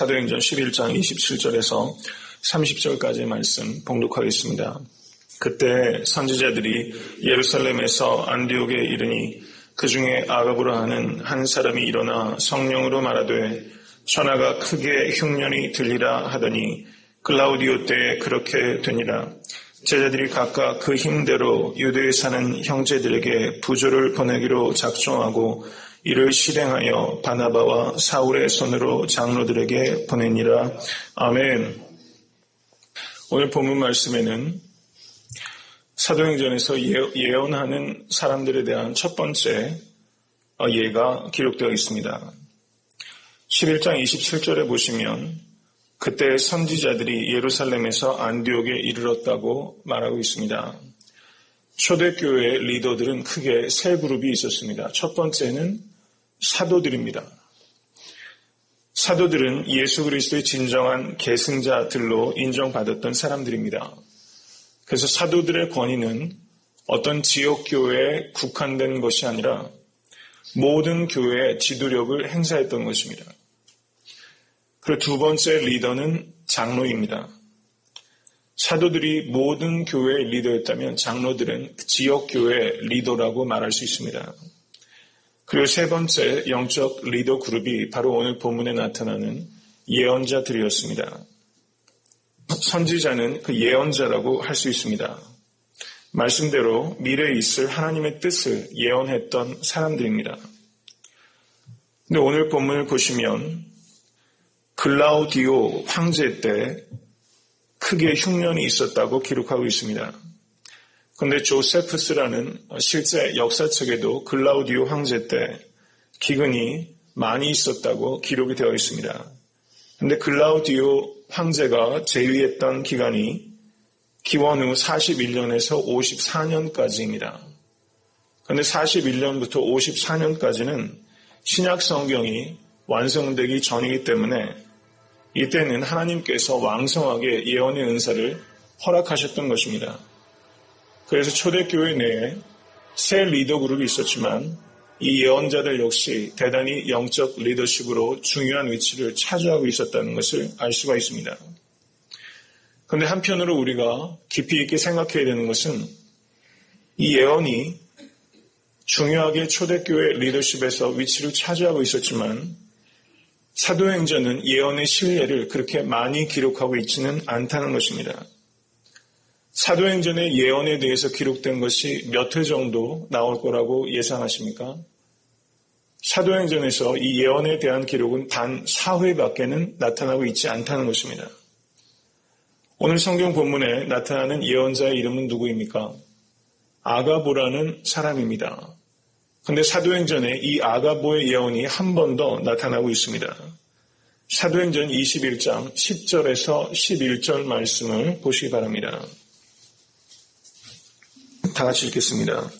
사도행전 11장 27절에서 30절까지의 말씀 봉독하겠습니다. 그때 선지자들이 예루살렘에서 안디옥에 이르니 그 중에 아가부라 하는 한 사람이 일어나 성령으로 말하되 천하가 크게 흉년이 들리라 하더니 글라우디오 때에 그렇게 되니라. 제자들이 각각 그 힘대로 유대에 사는 형제들에게 부조를 보내기로 작정하고 이를 실행하여 바나바와 사울의 손으로 장로들에게 보내니라. 아멘. 오늘 본문 말씀에는 사도행전에서 예언하는 사람들에 대한 첫 번째 예가 기록되어 있습니다. 11장 27절에 보시면 그때 선지자들이 예루살렘에서 안디옥에 이르렀다고 말하고 있습니다. 초대교회 리더들은 크게 세 그룹이 있었습니다. 첫 번째는 사도들입니다. 사도들은 예수 그리스도의 진정한 계승자들로 인정받았던 사람들입니다. 그래서 사도들의 권위는 어떤 지역 교회에 국한된 것이 아니라 모든 교회의 지도력을 행사했던 것입니다. 그리고 두 번째 리더는 장로입니다. 사도들이 모든 교회의 리더였다면 장로들은 지역 교회 리더라고 말할 수 있습니다. 그리고 세 번째 영적 리더 그룹이 바로 오늘 본문에 나타나는 예언자들이었습니다. 선지자는 그 예언자라고 할 수 있습니다. 말씀대로 미래에 있을 하나님의 뜻을 예언했던 사람들입니다. 근데 오늘 본문을 보시면 글라우디오 황제 때 크게 흉년이 있었다고 기록하고 있습니다. 그런데 조세프스라는 실제 역사책에도 글라우디오 황제 때 기근이 많이 있었다고 기록이 되어 있습니다. 그런데 글라우디오 황제가 재위했던 기간이 기원 후 41년에서 54년까지입니다. 그런데 41년부터 54년까지는 신약 성경이 완성되기 전이기 때문에 이때는 하나님께서 왕성하게 예언의 은사를 허락하셨던 것입니다. 그래서 초대교회 내에 새 리더 그룹이 있었지만 이 예언자들 역시 대단히 영적 리더십으로 중요한 위치를 차지하고 있었다는 것을 알 수가 있습니다. 그런데 한편으로 우리가 깊이 있게 생각해야 되는 것은 이 예언이 중요하게 초대교회 리더십에서 위치를 차지하고 있었지만 사도행전은 예언의 신뢰를 그렇게 많이 기록하고 있지는 않다는 것입니다. 사도행전의 예언에 대해서 기록된 것이 몇 회 정도 나올 거라고 예상하십니까? 사도행전에서 이 예언에 대한 기록은 단 4회밖에는 나타나고 있지 않다는 것입니다. 오늘 성경 본문에 나타나는 예언자의 이름은 누구입니까? 아가보라는 사람입니다. 근데 사도행전에 이 아가보의 예언이 한 번 더 나타나고 있습니다. 사도행전 21장 10절에서 11절 말씀을 보시기 바랍니다. 다 같이 읽겠습니다.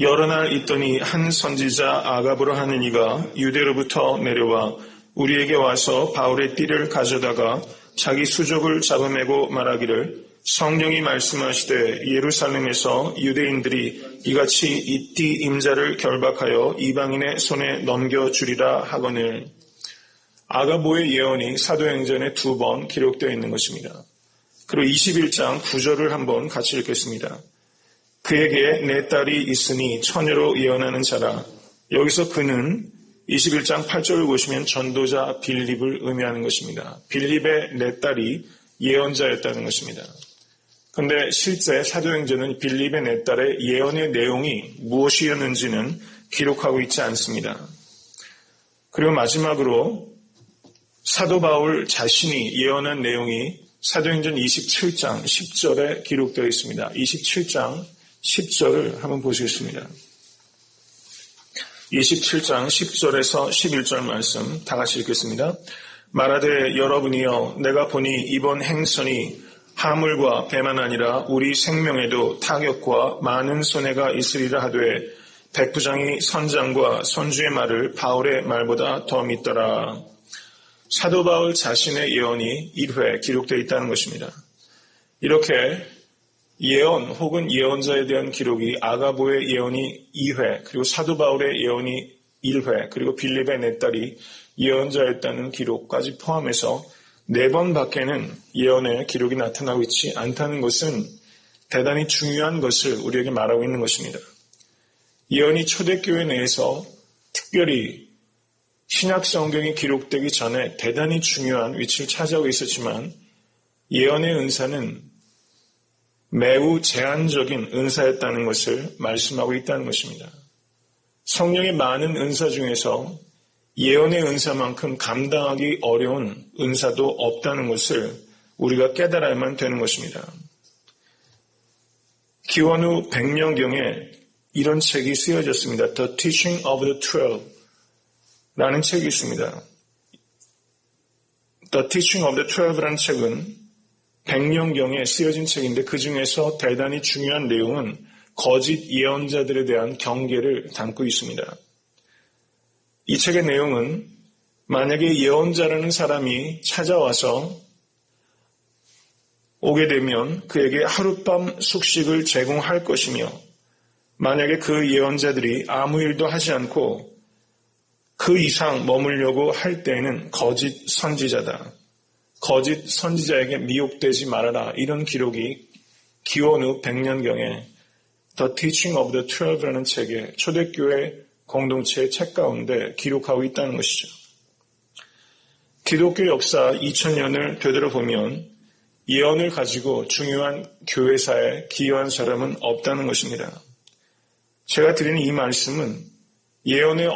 여러 날 있더니 한 선지자 아가보로 하는 이가 유대로부터 내려와 우리에게 와서 바울의 띠를 가져다가 자기 수족을 잡아매고 말하기를 성령이 말씀하시되 예루살렘에서 유대인들이 이같이 이 띠 임자를 결박하여 이방인의 손에 넘겨주리라 하거늘 아가보의 예언이 사도행전에 두 번 기록되어 있는 것입니다. 그리고 21장 9절을 한번 같이 읽겠습니다. 그에게 내 딸이 있으니 처녀로 예언하는 자라. 여기서 그는 21장 8절을 보시면 전도자 빌립을 의미하는 것입니다. 빌립의 내 딸이 예언자였다는 것입니다. 그런데 실제 사도행전은 빌립의 내 딸의 예언의 내용이 무엇이었는지는 기록하고 있지 않습니다. 그리고 마지막으로 사도 바울 자신이 예언한 내용이 사도행전 27장 10절에 기록되어 있습니다. 27장 10절을 한번 보시겠습니다. 27장 10절에서 11절 말씀 다 같이 읽겠습니다. 말하되 여러분이여 내가 보니 이번 행선이 하물과 배만 아니라 우리 생명에도 타격과 많은 손해가 있으리라 하되 백부장이 선장과 선주의 말을 바울의 말보다 더 믿더라. 사도 바울 자신의 예언이 1회 기록되어 있다는 것입니다. 이렇게 예언 혹은 예언자에 대한 기록이 아가보의 예언이 2회, 그리고 사도 바울의 예언이 1회, 그리고 빌립의 내 딸이 예언자였다는 기록까지 포함해서 네 번 밖에는 예언의 기록이 나타나고 있지 않다는 것은 대단히 중요한 것을 우리에게 말하고 있는 것입니다. 예언이 초대교회 내에서 특별히 신약 성경이 기록되기 전에 대단히 중요한 위치를 차지하고 있었지만 예언의 은사는 매우 제한적인 은사였다는 것을 말씀하고 있다는 것입니다. 성령의 많은 은사 중에서 예언의 은사만큼 감당하기 어려운 은사도 없다는 것을 우리가 깨달아야만 되는 것입니다. 기원 후 100년경에 이런 책이 쓰여졌습니다. The Teaching of the Twelve 라는 책이 있습니다. The Teaching of the Twelve라는 책은 100년경에 쓰여진 책인데 그 중에서 대단히 중요한 내용은 거짓 예언자들에 대한 경계를 담고 있습니다. 이 책의 내용은 만약에 예언자라는 사람이 찾아와서 오게 되면 그에게 하룻밤 숙식을 제공할 것이며 만약에 그 예언자들이 아무 일도 하지 않고 그 이상 머물려고 할 때에는 거짓 선지자다. 거짓 선지자에게 미혹되지 말아라. 이런 기록이 기원 후 100년경에 The Teaching of the Twelve라는 책에 초대교회 공동체의 책 가운데 기록하고 있다는 것이죠. 기독교 역사 2000년을 되돌아보면 예언을 가지고 중요한 교회사에 기여한 사람은 없다는 것입니다. 제가 드리는 이 말씀은 예언의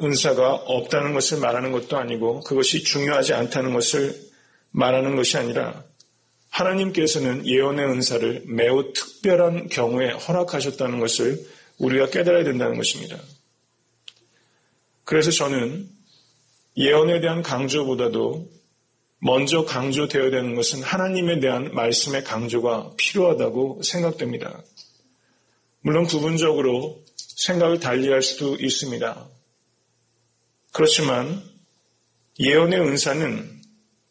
은사가 없다는 것을 말하는 것도 아니고 그것이 중요하지 않다는 것을 말하는 것이 아니라 하나님께서는 예언의 은사를 매우 특별한 경우에 허락하셨다는 것을 우리가 깨달아야 된다는 것입니다. 그래서 저는 예언에 대한 강조보다도 먼저 강조되어야 되는 것은 하나님에 대한 말씀의 강조가 필요하다고 생각됩니다. 물론 부분적으로 생각을 달리할 수도 있습니다. 그렇지만 예언의 은사는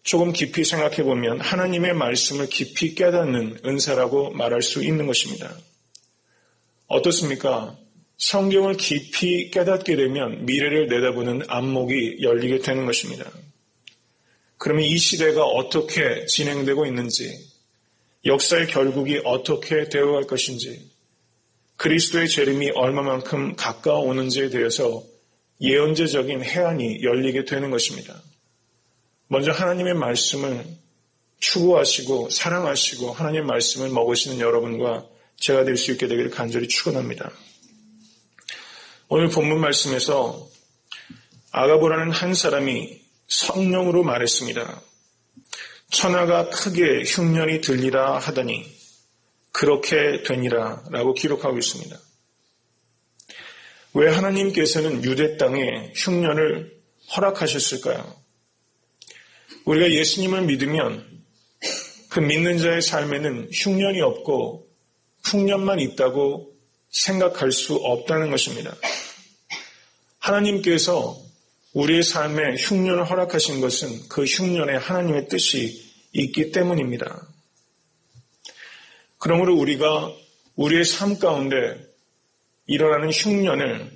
조금 깊이 생각해 보면 하나님의 말씀을 깊이 깨닫는 은사라고 말할 수 있는 것입니다. 어떻습니까? 성경을 깊이 깨닫게 되면 미래를 내다보는 안목이 열리게 되는 것입니다. 그러면 이 시대가 어떻게 진행되고 있는지, 역사의 결국이 어떻게 되어갈 것인지, 그리스도의 재림이 얼마만큼 가까워오는지에 대해서 예언제적인 해안이 열리게 되는 것입니다. 먼저 하나님의 말씀을 추구하시고 사랑하시고 하나님의 말씀을 먹으시는 여러분과 제가 될 수 있게 되기를 간절히 축원합니다. 오늘 본문 말씀에서 아가보라는 한 사람이 성령으로 말했습니다. 천하가 크게 흉년이 들리라 하더니 그렇게 되니라 라고 기록하고 있습니다. 왜 하나님께서는 유대 땅에 흉년을 허락하셨을까요? 우리가 예수님을 믿으면 그 믿는 자의 삶에는 흉년이 없고 풍년만 있다고 생각할 수 없다는 것입니다. 하나님께서 우리의 삶에 흉년을 허락하신 것은 그 흉년에 하나님의 뜻이 있기 때문입니다. 그러므로 우리가 우리의 삶 가운데 일어나는 흉년을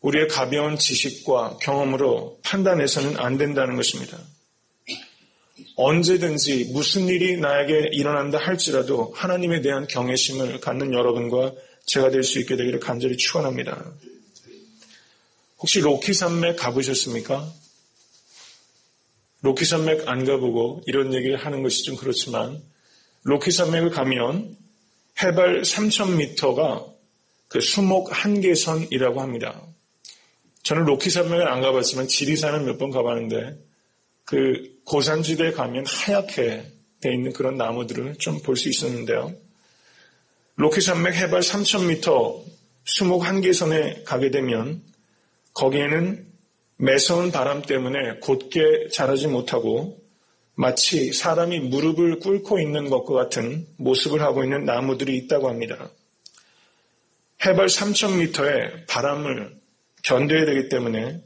우리의 가벼운 지식과 경험으로 판단해서는 안 된다는 것입니다. 언제든지 무슨 일이 나에게 일어난다 할지라도 하나님에 대한 경외심을 갖는 여러분과 제가 될 수 있게 되기를 간절히 축원합니다. 혹시 로키 산맥 가보셨습니까? 로키 산맥 안 가보고 이런 얘기를 하는 것이 좀 그렇지만 로키 산맥을 가면 해발 3,000m가 그 수목 한계선이라고 합니다. 저는 로키 산맥을 안 가봤지만 지리산을 몇번 가봤는데 그 고산지대에 가면 하얗게 돼 있는 그런 나무들을 좀 볼 수 있었는데요. 로키 산맥 해발 3,000m 수목 한계선에 가게 되면 거기에는 매서운 바람 때문에 곧게 자라지 못하고 마치 사람이 무릎을 꿇고 있는 것과 같은 모습을 하고 있는 나무들이 있다고 합니다. 해발 3,000m의 바람을 견뎌야 되기 때문에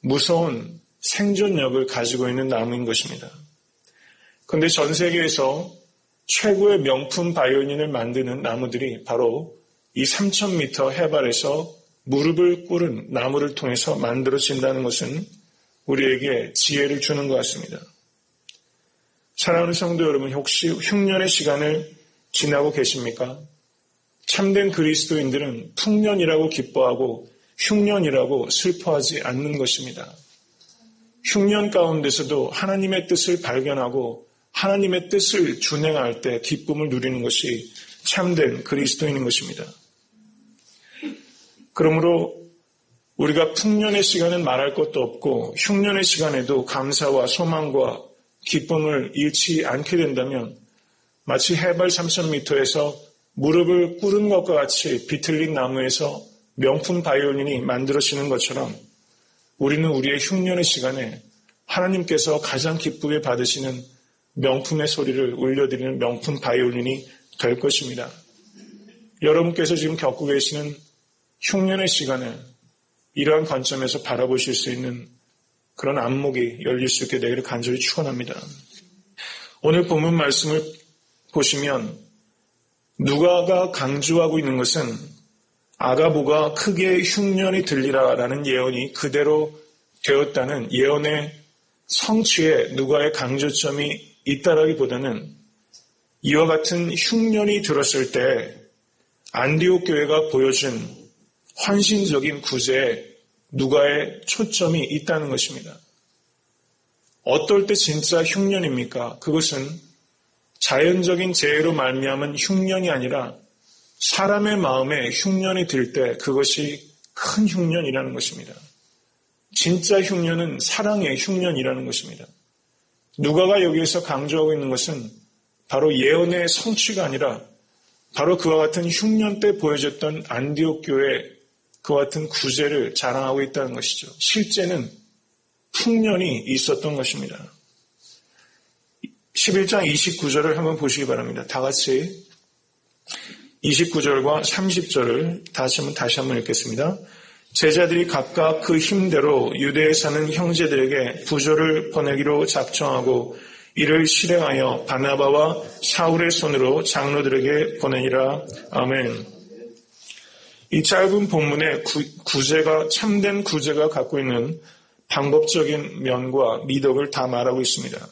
무서운 생존력을 가지고 있는 나무인 것입니다. 그런데 전 세계에서 최고의 명품 바이오닌을 만드는 나무들이 바로 이 3,000m 해발에서 무릎을 꿇은 나무를 통해서 만들어진다는 것은 우리에게 지혜를 주는 것 같습니다. 사랑하는 성도 여러분, 혹시 흉년의 시간을 지나고 계십니까? 참된 그리스도인들은 풍년이라고 기뻐하고 흉년이라고 슬퍼하지 않는 것입니다. 흉년 가운데서도 하나님의 뜻을 발견하고 하나님의 뜻을 준행할 때 기쁨을 누리는 것이 참된 그리스도인인 것입니다. 그러므로 우리가 풍년의 시간은 말할 것도 없고 흉년의 시간에도 감사와 소망과 기쁨을 잃지 않게 된다면 마치 해발 3,000m에서 무릎을 꿇은 것과 같이 비틀린 나무에서 명품 바이올린이 만들어지는 것처럼 우리는 우리의 흉년의 시간에 하나님께서 가장 기쁘게 받으시는 명품의 소리를 울려드리는 명품 바이올린이 될 것입니다. 여러분께서 지금 겪고 계시는 흉년의 시간을 이러한 관점에서 바라보실 수 있는 그런 안목이 열릴 수 있게 되기를 간절히 축원합니다. 오늘 본문 말씀을 보시면 누가가 강조하고 있는 것은 아가보가 크게 흉년이 들리라라는 예언이 그대로 되었다는 예언의 성취에 누가의 강조점이 있다라기보다는 이와 같은 흉년이 들었을 때 안디옥 교회가 보여준 헌신적인 구제에 누가의 초점이 있다는 것입니다. 어떨 때 진짜 흉년입니까? 그것은 자연적인 재해로 말미암은 흉년이 아니라 사람의 마음에 흉년이 들 때 그것이 큰 흉년이라는 것입니다. 진짜 흉년은 사랑의 흉년이라는 것입니다. 누가가 여기에서 강조하고 있는 것은 바로 예언의 성취가 아니라 바로 그와 같은 흉년 때 보여졌던 안디옥 교회 그와 같은 구제를 자랑하고 있다는 것이죠. 실제는 풍년이 있었던 것입니다. 11장 29절을 한번 보시기 바랍니다. 다 같이 29절과 30절을 다시 한번 다시 한번 읽겠습니다. 제자들이 각각 그 힘대로 유대에 사는 형제들에게 부조를 보내기로 작정하고 이를 실행하여 바나바와 사울의 손으로 장로들에게 보내니라. 아멘. 이 짧은 본문의 구, 제가 참된 구제가 갖고 있는 방법적인 면과 미덕을 다 말하고 있습니다.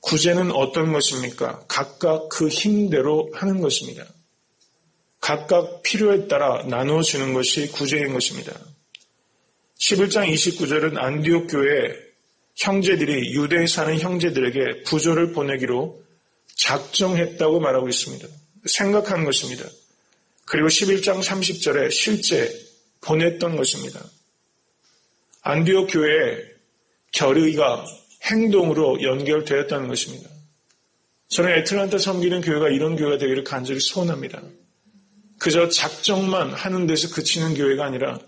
구제는 어떤 것입니까? 각각 그 힘대로 하는 것입니다. 각각 필요에 따라 나누어 주는 것이 구제인 것입니다. 11장 29절은 안디옥 교회 형제들이 유대에 사는 형제들에게 부조를 보내기로 작정했다고 말하고 있습니다. 생각한 것입니다. 그리고 11장 30절에 실제 보냈던 것입니다. 안디옥 교회의 결의가 행동으로 연결되었다는 것입니다. 저는 애틀란타 섬기는 교회가 이런 교회가 되기를 간절히 소원합니다. 그저 작정만 하는 데서 그치는 교회가 아니라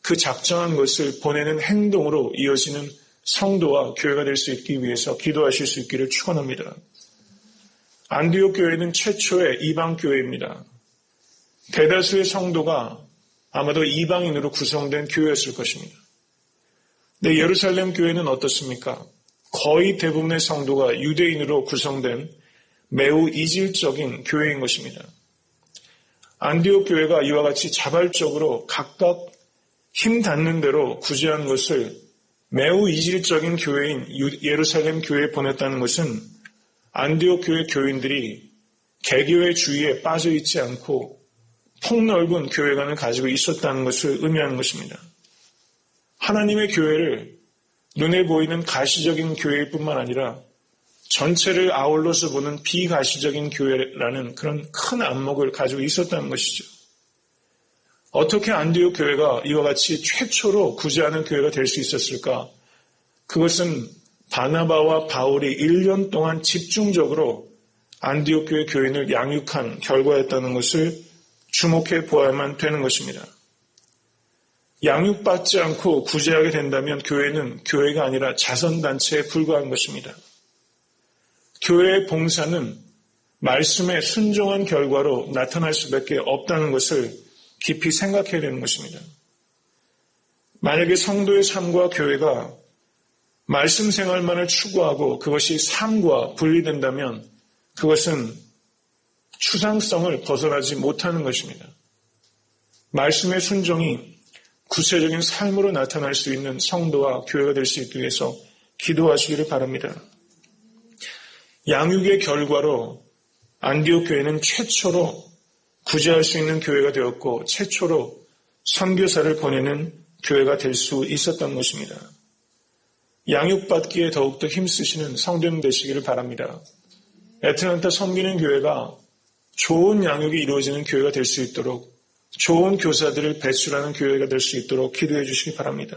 그 작정한 것을 보내는 행동으로 이어지는 성도와 교회가 될 수 있기 위해서 기도하실 수 있기를 축원합니다. 안디옥 교회는 최초의 이방 교회입니다. 대다수의 성도가 아마도 이방인으로 구성된 교회였을 것입니다. 네, 예루살렘 교회는 어떻습니까? 거의 대부분의 성도가 유대인으로 구성된 매우 이질적인 교회인 것입니다. 안디옥 교회가 이와 같이 자발적으로 각각 힘 닿는 대로 구제한 것을 매우 이질적인 교회인 예루살렘 교회에 보냈다는 것은 안디옥 교회 교인들이 개교의 주위에 빠져 있지 않고 폭넓은 교회관을 가지고 있었다는 것을 의미하는 것입니다. 하나님의 교회를 눈에 보이는 가시적인 교회일 뿐만 아니라 전체를 아울러서 보는 비가시적인 교회라는 그런 큰 안목을 가지고 있었다는 것이죠. 어떻게 안디옥 교회가 이와 같이 최초로 구제하는 교회가 될 수 있었을까? 그것은 바나바와 바울이 1년 동안 집중적으로 안디옥 교회 교인을 양육한 결과였다는 것을 주목해 보아야만 되는 것입니다. 양육받지 않고 구제하게 된다면 교회는 교회가 아니라 자선단체에 불과한 것입니다. 교회의 봉사는 말씀에 순종한 결과로 나타날 수밖에 없다는 것을 깊이 생각해야 되는 것입니다. 만약에 성도의 삶과 교회가 말씀 생활만을 추구하고 그것이 삶과 분리된다면 그것은 추상성을 벗어나지 못하는 것입니다. 말씀의 순종이 구체적인 삶으로 나타날 수 있는 성도와 교회가 될 수 있기 위해서 기도하시기를 바랍니다. 양육의 결과로 안디옥 교회는 최초로 구제할 수 있는 교회가 되었고 최초로 선교사를 보내는 교회가 될 수 있었던 것입니다. 양육받기에 더욱더 힘쓰시는 성도님 되시기를 바랍니다. 애틀란타 섬기는 교회가 좋은 양육이 이루어지는 교회가 될 수 있도록 좋은 교사들을 배출하는 교회가 될 수 있도록 기도해 주시기 바랍니다.